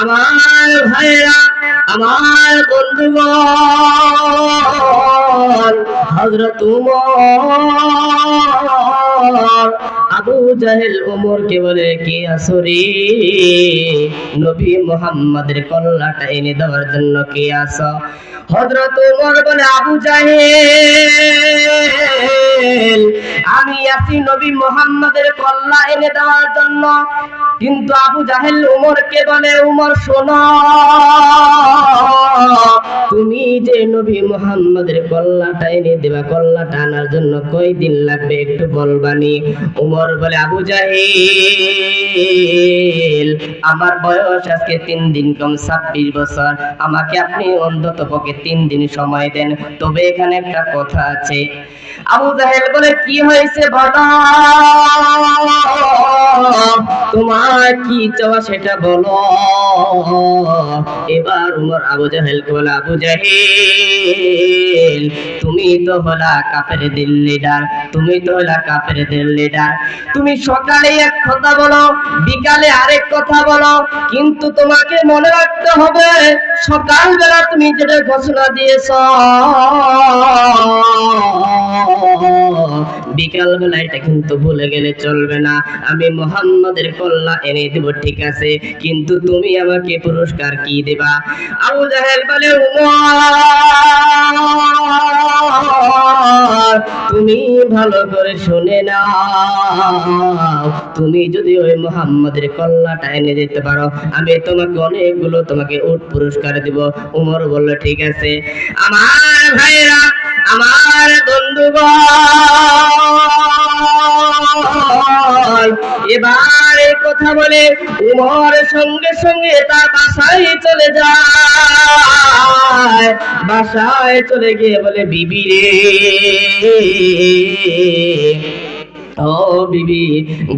আমার ভাইরা, আমার বন্ধুগণ, হযরত উমর, আবু জাহেল উমরকে বলে, কি আসরে? নবী মুহাম্মাদের কল্লাটা এনে দেওয়ার জন্য কে আসো হযরত উমর বলে, আবু জাহেল, আমি আছি নবী মুহাম্মাদের কল্লা এনে দেওয়ার জন্য। কিন্তু আবু জাহেল উমরকে বলে, উমর শোনো নবী মুহাম্মাদের কল্লাটা এনে দেবা। কল্লাটা আনার জন্য কয় দিন লাগবে একটু বলবানি। উমর বলে, আবু জাহেল, আমার বয়স আজকে তিন দিন কম ছাব্বিশ বছর। আমাকে আপনি অন্তত পক্ষে তিন দিন সময় দেন। তবে এখানে একটা কথা আছে। আবু জাহেল বলে, কি হয়েছে তোমার কি চাওয়া সেটা বলো। এবার উমর আবু জাহেলকে বলে, আবু জাহেল তুমি তো হলা কাফের দিল লিডার তুমি তো হলা তুমি সকালে এক কথা বলো, বিকালে আরেক কথা বলো, কিন্তু তোমাকে মনে রাখতে হবে, সকালবেলা তুমি যেটা ঘোষণা দিয়েছ এটা কিন্তু ভুলে গেলে চলবে না। আমি মোহাম্মদের কল্লা এনে দেব, ঠিক আছে? কিন্তু তুমি আমাকে পুরস্কার কি দেবা? আবু জাহেল বলে, উমর! তুমি ভালো করে শুনে না তুমি যদি ওই মোহাম্মদের কল্লাটা এনে দিতে পারো, আমি তোমাকে অনেকগুলো তোমাকে উট পুরস্কার দিব। উমর বলল, ঠিক আছে। আমার ভাইরা আমার বন্ধুগণ, এবার এই কথা বলে উমর সঙ্গে সঙ্গে তার বাসায় চলে যায়। বাসায় চলে গিয়ে বলে, বিবি রে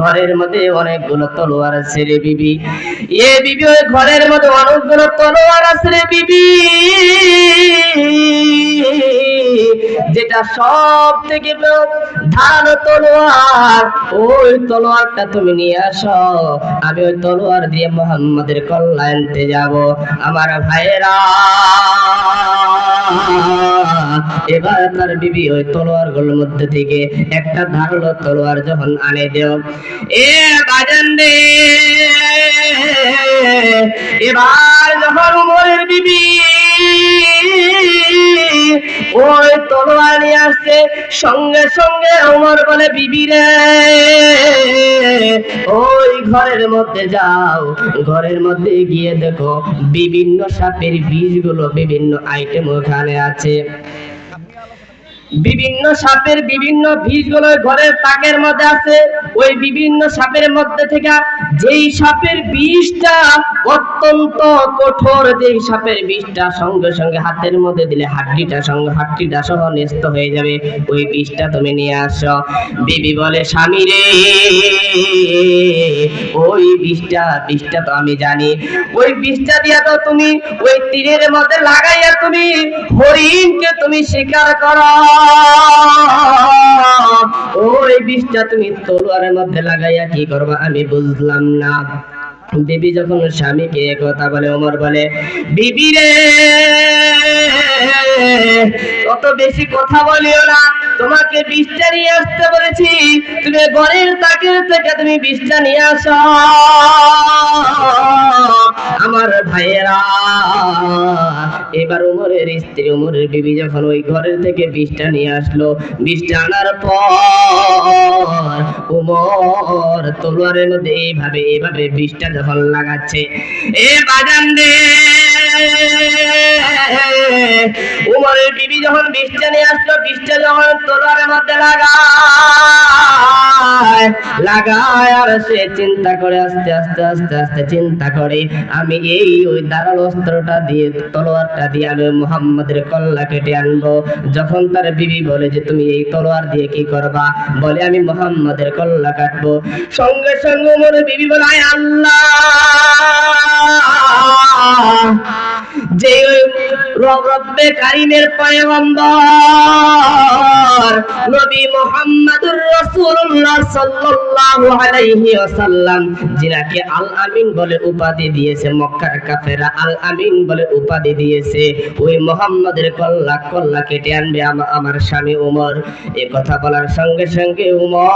ঘরের মধ্যে অনেকগুলো তলোয়ার আছে রে বিবি। এ বিবি, ওই ঘরের মধ্যে অনেকগুলো তলোয়ার আছে রে বিবি। যেটা সব থেকে ধারালো তলোয়ার, ওই তলোয়ারটা তুমি নিয়ে আসো। আমি ওই তলোয়ার দিয়ে মোহাম্মদের কল্যাণ আনতে যাব। আমার ভাইয়েরা, এবার তার বিবি ওই তলোয়ারগুলোর মধ্যে থেকে একটা ধারালো তলোয়ার যখন আনে দেও। এ বাজান রে এবার যখন উমরের বিবি ওই তলোয়ার আসছে, সঙ্গে সঙ্গে উমর বলে, বিবি রে, ওই ঘরের মধ্যে যাও। ঘরের মধ্যে গিয়ে দেখো, বিভিন্ন সাপের বীজগুলো বিভিন্ন আইটেম ওখানে আছে। বিভিন্ন সাপের বিভিন্ন বীজগুলো ঘরের তাকের মধ্যে আছে। ওই বিভিন্ন সাপের মধ্যে থেকে যেই সাপের বিষটা অত্যন্ত কঠোর, যেই সাপের বিষটা সঙ্গে সঙ্গে হাতের মধ্যে দিলে হাড্ডিটা সঙ্গে হাড্ডিটা সহ নষ্ট হয়ে যাবে। ওই বিষটা তুমি নিয়ে আসো। বিবি বলে, স্বামী রে, ওই বিষটা বিষটা তো আমি জানি। ওই বিষটা দিয়া তো তুমি ওই তীরের মধ্যে লাগাইয়া তুমি হরিণকে তুমি শিকার করো। ওই বিষটা তুমি তলোয়ারের মধ্যে লাগাইয়া কি করবা আমি বুঝলাম না। বিবি যখন স্বামীকে কথা বলে, ওমর বলে, বিবি রে কত বেশি কথা বলিও না। তোমাকে বিষটা নিয়ে আসতে বলেছি। তুমি ঘরের তাকের থেকে তুমি বিষটা নিয়ে আসো। আমার ভাইয়েরা, এবার উমরের স্ত্রী উমরের বিবি যখন ওই ঘরের থেকে বিষটা নিয়ে আসলো, বিষটা আনার পর উমর তলোয়ারের মধ্যে এইভাবে এইভাবে বিষটা যখন লাগাচ্ছে। এ বাজান রে! উমরের বিবি যখন নিয়ে আসলো যখন তলোয়ারের মধ্যে লাগায় লাগায়, আর সে চিন্তা করে আস্তে আস্তে আস্তে আস্তে চিন্তা করে, আমি এই ওই দাঁড়াল অস্ত্রটা দিয়ে, তলোয়ারটা দিয়ে আমি মুহাম্মাদের কল্লা কেটে আনব। যখন তার বিবি বলে যে, তুমি এই তলোয়ার দিয়ে কি করবা? বলে, আমি মুহাম্মাদের কল্লা কাটবো। সঙ্গে সঙ্গে মোর বিবি বলে আল্লাহ! রব্বে কারিমের পয়গম্বর, নবী রাসূলুল্লাহ সাল্লাল্লাহু আলাইহি ওয়াসাল্লাম, যিনাকে আল আমিন বলে উপাধি দিয়েছে, মক্কার আল আমিন বলে উপাধি দিয়েছে। ওই মুহাম্মাদের কল্লা কল্লা কেটে আনবে আমা- আমার স্বামী উমর। এ কথা বলার সঙ্গে সঙ্গে উমর,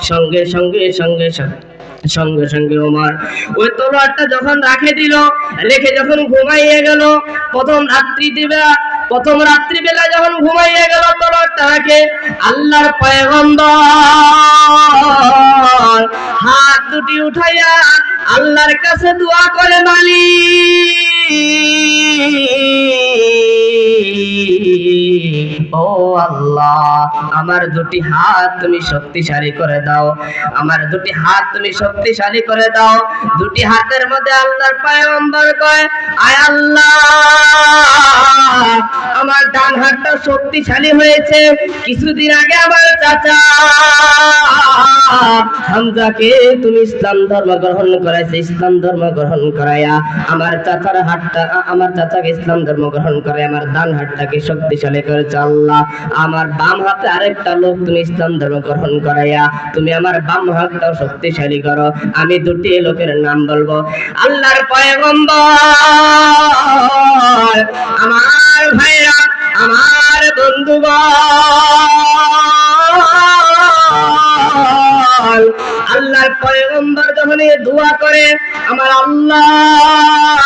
সঙ্গে সঙ্গে সঙ্গে সঙ্গে সঙ্গে সঙ্গে ওমর। ওই তলোয়ারটা যখন রাখে দিল, রেখে যখন ঘুমাইয়ে গেল, প্রথম রাত্রি দিবে, প্রথম রাত্রি বেলা যখন ঘুমাইয়ে গেল, তলোয়ারটা রাখে আল্লাহর পয়গম্বর। হাত দুটি উঠাইয়া আল্লাহর কাছে দোয়া করে মালিক। ও আল্লাহ, আমার দুটি হাত তুমি শক্তিশালী করে দাও। আমার দুটি হাত তুমি শক্তিশালী করে দাও। দুটি হাতের মধ্যে আল্লাহর পয়গম্বর কয়? আয় আল্লাহ শক্তিশালী হয়েছে। কিছুদিন আগে আমার চাচা হামজাকে তুমি ইসলাম ধর্ম গ্রহণ করাইছে, ইসলাম ধর্ম গ্রহণ করাইয়া আমার চাচার হাতটা, আমার চাচাকে ইসলাম ধর্ম গ্রহণ করে আমার ডান হাতটাকে শক্তিশালী করেছে আল্লাহ। আমার বাম হাতে আরেকটা লোক তুমি ইসলাম ধর্ম গ্রহণ করাইয়া তুমি আমার বাম হাতটাও শক্তিশালী করো। আমি দুটি লোকের নাম বলব। আল্লাহর পয়গম্বর, আমার ভাইরা বন্ধুগণ আল্লাহর পয়গম্বর যখন দোয়া করে আমার আল্লাহ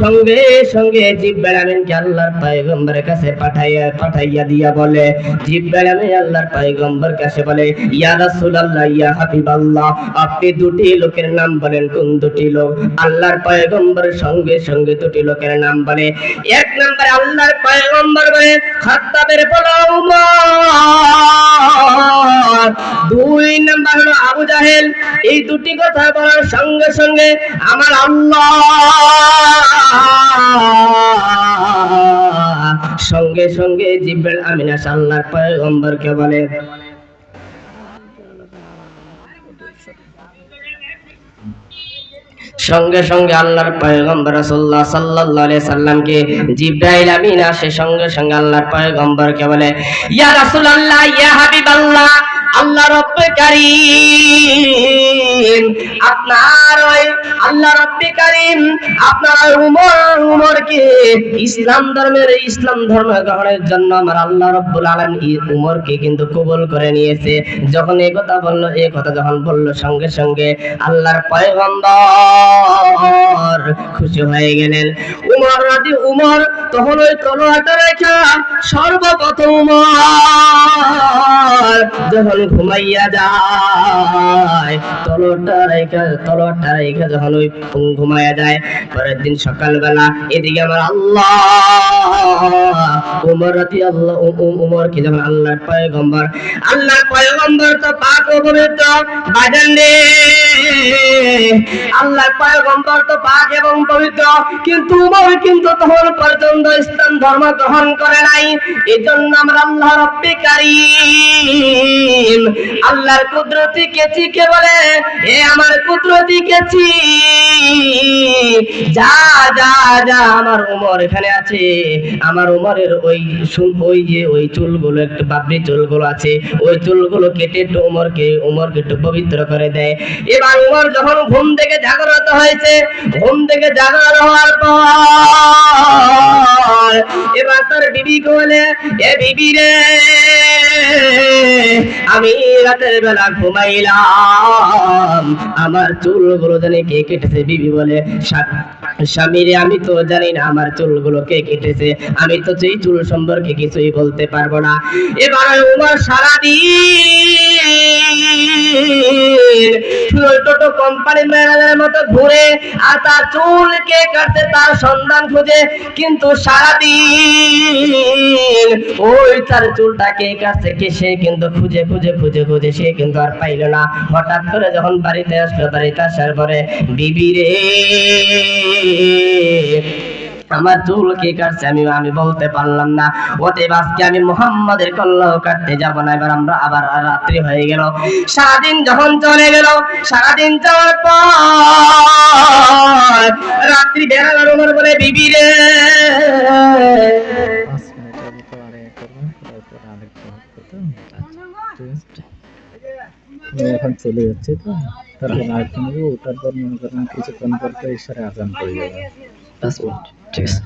সঙ্গে সঙ্গে জিব্রাইল আমিনকে আল্লাহর পয়গম্বরের কাছে পাঠাইয়া পাঠাইয়া দিয়া বলে, জিব্রাইল আমিন আল্লাহর পয়গম্বর কাছে বলে, ইয়া রাসূলুল্লাহ, ইয়া হাবিবাল্লাহ, আপনি দুটি লোকের নাম বলেন, কোন দুটি লোক? আল্লাহর পয়গম্বর সঙ্গে সঙ্গে দুটি লোকের নাম বলে, এক নম্বরে আল্লাহর পয়গম্বর বলে, খাত্তাবের বলা উমর। দুই নাম্বার হলো আবু জাহেল। এই দুটি কথা বলার সঙ্গে সঙ্গে আমার আল্লাহ সঙ্গে সঙ্গে জিব্রাইল আমিনা আল্লাহর পয়গম্বরকে বলে। সঙ্গে সঙ্গে আল্লাহর পয়গম্বর রাসূলুল্লাহ সাল্লাল্লাহু আলাইহি সাল্লামকে জিবরাইল আমিন আসে সঙ্গে সঙ্গে আল্লাহর পয়গম্বরকে বলে, ইয়া রাসূলুল্লাহ, ইয়া হাবিবাল্লাহ আল্লাহ রব্বে আপনার ওই আল্লাহ রব্বে কারীম, আপনার উমর, উমরকে ইসলাম ধর্মের, ইসলাম ধর্ম গ্রহণের জন্য আমার আল্লাহ রব্বুল আলামিন উমরকে কিন্তু কবুল করে নিয়েছে। যখন এই কথা বলল এই কথা যখন বলল, সঙ্গে সঙ্গে আল্লাহর পয়গম্বর খুশি হয়ে গেলেন। উমর রাজি, উমর তখন ওই তলোয়ারটা রেখা সর্বপ্রথম উমর। যখন ঘুমাইয়া যায় তলোয়ারটা রেখা যখন ওই ঘুমাইয়া যায়, পরের দিন সকালবেলা এদিকে আমার আল্লাহ উমর রাতি আল্লাহ উ- উ- উমরকে যখন আল্লাহর পয়গম্বর আল্লাহর পয়গম্বর তো পাক বাজান রে। আল্লাহর পয়গম্বর তো পাক এবং পবিত্র, কিন্তু উমর কিন্তু তখন পর্যন্ত ইসলাম ধর্ম গ্রহণ করে নাই। এই জন্য আমরা আল্লাহ রব্বে আল্লাহর কুদরতি কেচি কে বলে? এ আমার কুদরতি কেচি যা যা যা আমার উমর এখানে আছে। আমার উমরের ওই ওই যে ওই চুলগুলো, একটু বাবরি চুলগুলো আছে। ওই চুলগুলো কেটে একটু উমরকে উমরকে একটু পবিত্র করে দেয়। এবার উমর যখন ঘুম থেকে জাগ্রত হয়েছে, ঘুম থেকে জাগ্রত হওয়ার পর এবার তার বিবি বলে, এ বিবি রে আমি রাতের বেলা ঘুমাইলাম। আমার চুলগুলো জানে কে কেটেছে বিবি বলে "স্বা- স্বামী রে আমি তো জানি না আমার চুলগুলো কে কেটেছে। আমি তো সেই চুল সম্পর্কে কিছুই বলতে পারব না। এবার উমর সারাদিন টোটো কোম্পানি ম্যানেজারের মতো ঘুরে আর তার চুল কে কাটছে তার সন্ধান খুঁজে। কিন্তু সারাদিন ওই তার চুলটা কে কাটছে কে সে কিন্তু খুঁজে খুঁজে খুঁজে খুঁজে সে কিন্তু আর পাইল না। হঠাৎ করে যখন বাড়িতে আসলো বাড়িতে আসার পরে, বিবি রে আমার চুল কে কাটছে আমি আমি বলতে পারলাম না। অতএব আজকে আমি মোহাম্মদের কল্লাহ কাটতে যাব না। এবার আমরা আবার রাত্রি হয়ে গেল। সারাদিন যখন চলে গেল, সারাদিন যাওয়ার পর রাত্রি স্ত্রী বেড়াল আর উমর বলে, বিবি রে। পাঁচ মিনিটের মতো আরে করব তারপর আরেকটা হবে তো ঠিক আছে আমি এখন চলে যাচ্ছি তো। তারপর আরেকটা নেব ওটার পর মনে করেন কিছুক্ষণ পর তো ঈশ্বরে আজান পড়ে যাবে পাঁচ মিনিট ঠিক আছে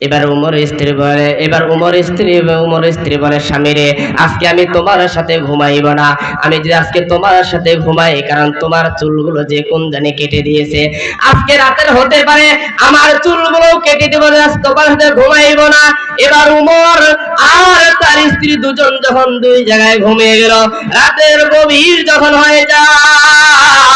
এবার উমর স্ত্রী বলে, এবার উমর স্ত্রী উমর স্ত্রী বলে স্বামী রে আজকে আমি তোমার সাথে ঘুমাইব না। আমি যদি আজকে তোমার সাথে ঘুমাই, কারণ তোমার চুলগুলো যে কোন জানি কেটে দিয়েছে। আজকে রাতের হতে পারে আমার চুলগুলো কেটে দেবো আজ তোমার সাথে ঘুমাইব না। এবার উমর আর তার স্ত্রী দুজন যখন দুই জায়গায় ঘুমিয়ে গেল, রাতের গভীর যখন হয়ে যায়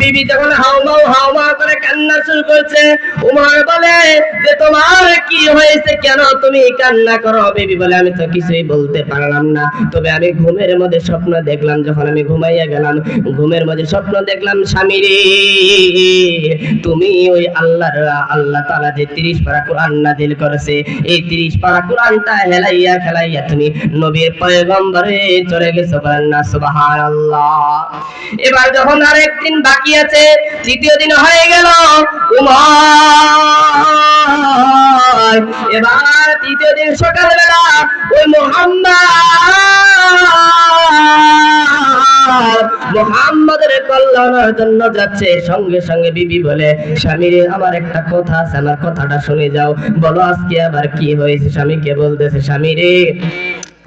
বিবি যখন হাউমাউ হাউমাউ করে কান্না শুরু করছে, উমর বলে, যে তোমার কি হয়েছে কেন তুমি কান্না করো? বিবি বলে, আমি তো কিছুই বলতে পারলাম না। তবে আমি ঘুমের মধ্যে স্বপ্ন দেখলাম, যখন আমি ঘুমাইয়া গেলাম, ঘুমের মধ্যে স্বপ্ন দেখলাম স্বামী রে তুমি ওই আল্লাহর, আল্লাহ তাআলা যে 30 পারা কোরআন নাযিল করেছে, এই 30 পারা কোরআনটা হেলাইয়া খেলাইয়া তুমি নবীর পয়গম্বরে চলে গেছো বলেন না, সুবহানাল্লাহ। এবার যখন আরেকদিন বাকি আছে তৃতীয় দিন হয়ে গেল। এবার তৃতীয় দিন সকালবেলা ওই মোহাম্মদ, মোহাম্মদের কল্যাণের জন্য যাচ্ছে। সঙ্গে সঙ্গে বিবি বলে স্বামী আমার একটা কথা আছে, আমার কথাটা শুনে যাও। বলো আজকে আবার কি হয়েছে? স্বামীকে বলতেছে স্বামী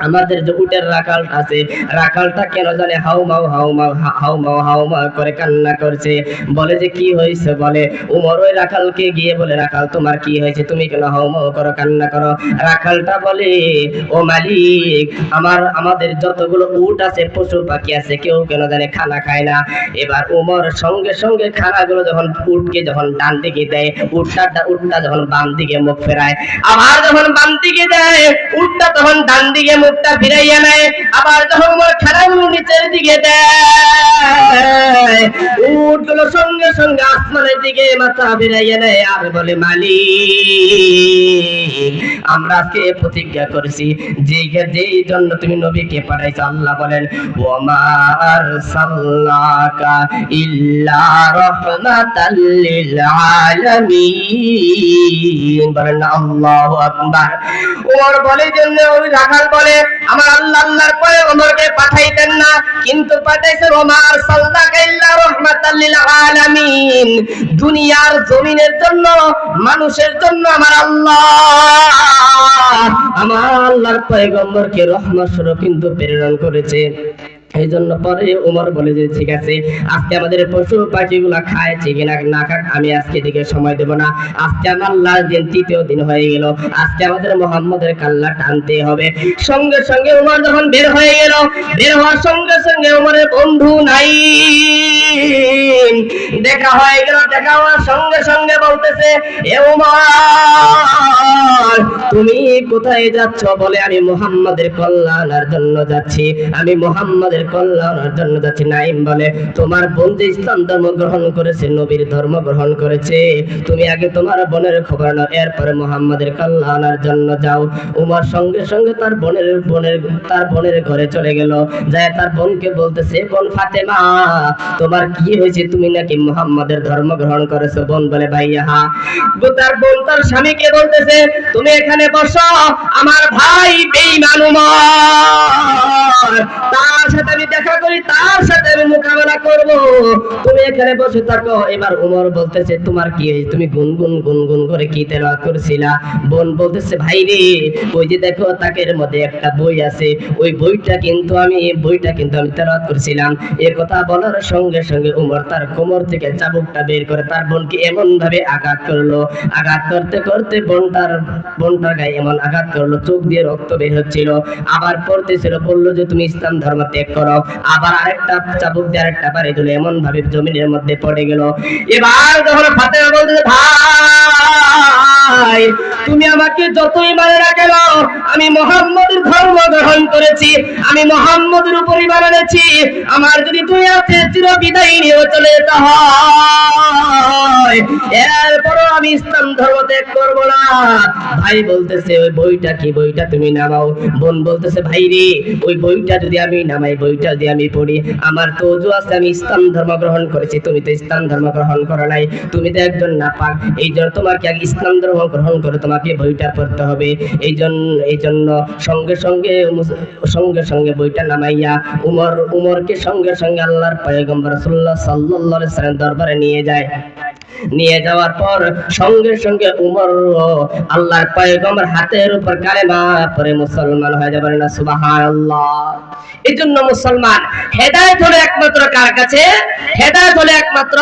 আমাদের যে উটের রাখাল আছে, রাখালটা কেন জানে হাউ মাউ হাউ মাউ হাউ মাউ হাউ মাউ করে কান্না করছে। বলে যে কি হয়েছে বলে, উমর ওই রাখালকে গিয়ে বলে, রাখাল, তোমার কি হয়েছে? তুমি কেন হাউ মাউ করো, কান্না করো? রাখালটা বলে, ও মালিক, আমার, আমাদের যতগুলো উট আছে, পশু পাখি আছে, কেউ কেন জানে খানা খায় না। এবার উমর সঙ্গে সঙ্গে খানাগুলো যখন উটকে যখন ডান দিকে দেয়, উটটা উটটা যখন বাম দিকে মুখ ফেরায়, আবার যখন বাম দিকে দেয়, উটটা তখন ডান দিকে মুখটা ফিরাইয়া নেয়, আবার যখন খানাগুলো নিচের দিকে দেয় সঙ্গে সঙ্গে আসমানের দিকে মাথা ফিরাইয়া নেয়, আর বলে, মালিক, আমরা প্রতিজ্ঞা করেছি যেই জন্য তুমি নবীকে আল্লাহ বলেন, ওমা আরসালনাকা ইল্লা আলামিন। বলেন, আল্লাহু আকবার। ওমর বলে, জন্য ওই রাখাল বলে আমার আল্লাহ আল্লাহর পরে ওমরকে পাঠাইতেন না। কিন্তু পাঠাইছেন, ওমর সাল্লাল্লাহু ইল্লা রাহমাতাল লিল আলামিন। দুনিয়ার জমিনের জন্য, মানুষের জন্য আমার আল্লাহ। আমার আল্লাহর পয়গম্বরকে রহমত স্বরূপ কিন্তু প্রেরণ করেছে। এই জন্য পরে উমর বলে যে, ঠিক আছে, আজকে আমাদের পশু পাখিগুলা খায় কিনা না খাক, আমি আজকে দিকে সময় দেব না। আজকে আমার লাস্ট দিন, তৃতীয় দিন হয়ে গেল। আজকে আমাদের মোহাম্মদের কাল্লা টানতে হবে। সঙ্গে সঙ্গে উমর যখন বের হয়ে গেল, বের হওয়ার সঙ্গে সঙ্গে উমরের বন্ধু নাই দেখা হয়ে গেল, দেখা হওয়ার সঙ্গে সঙ্গে বলতেছে, এ উমর, তুমি কোথায় যাচ্ছ? বলে, আমি মোহাম্মদের কল্যাণের জন্য যাচ্ছি। আমি মোহাম্মদের তুমি ঘরে চলে গেল। যায় তার বোনকে বলতেছে, বোন ফাতেমা, তোমার কি হয়েছে? তুমি নাকি মোহাম্মদের ধর্ম গ্রহণ করেছ? বোন বলে, ভাইয়া হা তার বোন তার স্বামীকে বলতেছে, তুমি এখানে বসো, আমার ভাই বেঈমান তার সাথে আমি দেখা করি, তার সাথে আমি মোকাবেলা করব। তুমি এখানে বসে থাকো। এবার উমর বলতেছে, তোমার কি তুমি গুনগুন গুনগুন করে কি তেলাওয়াত করছিলা? বোন বলতেছে, ভাই রে, ওই যে দেখো, তাকের মধ্যে একটা বই আছে। ওই বইটা কিন্তু আমি, বইটা কিন্তু আমি তেলাওয়াত করছিলাম। এ কথা বলার সঙ্গে সঙ্গে উমর তার কোমর থেকে চাবুকটা বের করে তার বোনকে এমন ভাবে আঘাত করল। আঘাত করতে করতে বোনটার বোনটার গায়ে এমন আঘাত করল, চোখ দিয়ে রক্ত বের হচ্ছিল। আবার পড়তেছিল, বলল যে, তুমি ইসলাম ধর্ম ত্যাগ করো। আবার আরেকটা চাবুক দিয়ে আরেকটা বাড়ি দিল এমন ভাবে জমিনের মধ্যে পড়ে গেল। এবার যখন ফাতে বলতে ভাই তুমি আমাকে যতই মানে না কেন, আমি মোহাম্মদের ধর্ম গ্রহণ করেছি, আমি মোহাম্মদের উপরই এনেছি। আমার যদি তুই আছে চির বিদায় নিয়ে চলে যেতে এরপরও আমি ইসলাম ধর্ম ত্যাগ না। ভাই বলতেছে, ওই বইটা কি? বইটা তুমি নামাও। বোন বলতেছে, ভাই রে, ওই বইটা যদি আমি নামাই, বইটা যদি আমি পড়ি, আমার তো অজু আছে, আমি ইসলাম ধর্ম গ্রহণ করেছি। তুমি তো ইসলাম ধর্ম গ্রহণ করো নাই, তুমি তো একজন নাপাক। এই জন্য তোমাকে আগে ইসলাম ধর্ম গ্রহণ করে, তোমাকে বইটা পড়তে হবে। এই জন্য এই জন্য সঙ্গে সঙ্গে সঙ্গে সঙ্গে বইটা নামাইয়া উমর, উমরকে সঙ্গে সঙ্গে আল্লাহর পয়গম্বর সাল্লাহ সাল্লাহ দরবারে নিয়ে যায়। নিয়ে যাওয়ার পর সঙ্গে সঙ্গে উমর আল্লাহর পয়গম্বর হাতের উপর কালেমা পরে মুসলমান হয়ে যাবেন না, সুবহানাল্লাহ। এই জন্য মুসলমান হেদায়েত হলো একমাত্র কার কাছে? হেদায়েত হলো একমাত্র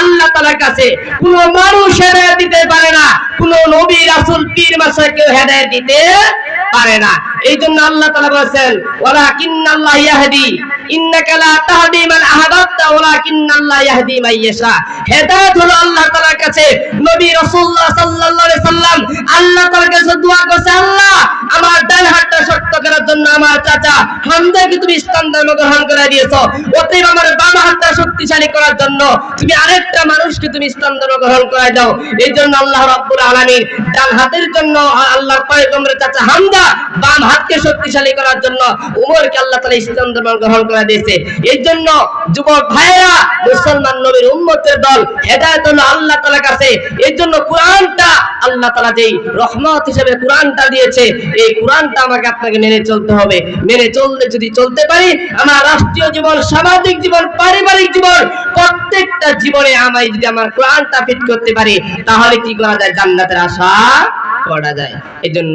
আল্লাহ তাআলার কাছে। কোন মানুষ হেদায়েত দিতে পারে না, কোন নবী রাসূল পীর মাসা কেউ হেদায়েত দিতে পারে না। এই জন্য আল্লাহ তাআলা বলেছেন আল্লাহ আল্লাহ আল্লাহ চাচা হামজাকে তুমি শক্তিশালী করার জন্য তুমি আরেকটা মানুষকে তুমি ইসলাম ধর্ম গ্রহণ করায় দাও। এই জন্য আল্লাহ রাব্বুল আলামিন ডান হাতের জন্য পয়গম্বরের চাচা হামজা বাম হাতকে শক্তিশালী করার জন্য উমরকে আল্লাহ তাআলা ইসলাম গ্রহণ করে দিয়েছে। এই জন্য যুবক ভাইয়েরা, মুসলমান নবীর দল হেদায়েত আল্লাহ কাছে। এই জন্য কোরআনটা আল্লাহ তাআলা যেই রহমত হিসেবে কোরআনটা দিয়েছে, এই কোরআনটা আমাকে আপনাকে মেনে চলতে হবে। মেনে চললে যদি চলতে পারি, আমার রাষ্ট্রীয় জীবন, সামাজিক জীবন, পারিবারিক জীবন, প্রত্যেকটা জীবনে আমি যদি আমার কোরআনটা ফিট করতে পারি, তাহলে কি করা যায়? জান্নাতের আশা করা যায়। এই জন্য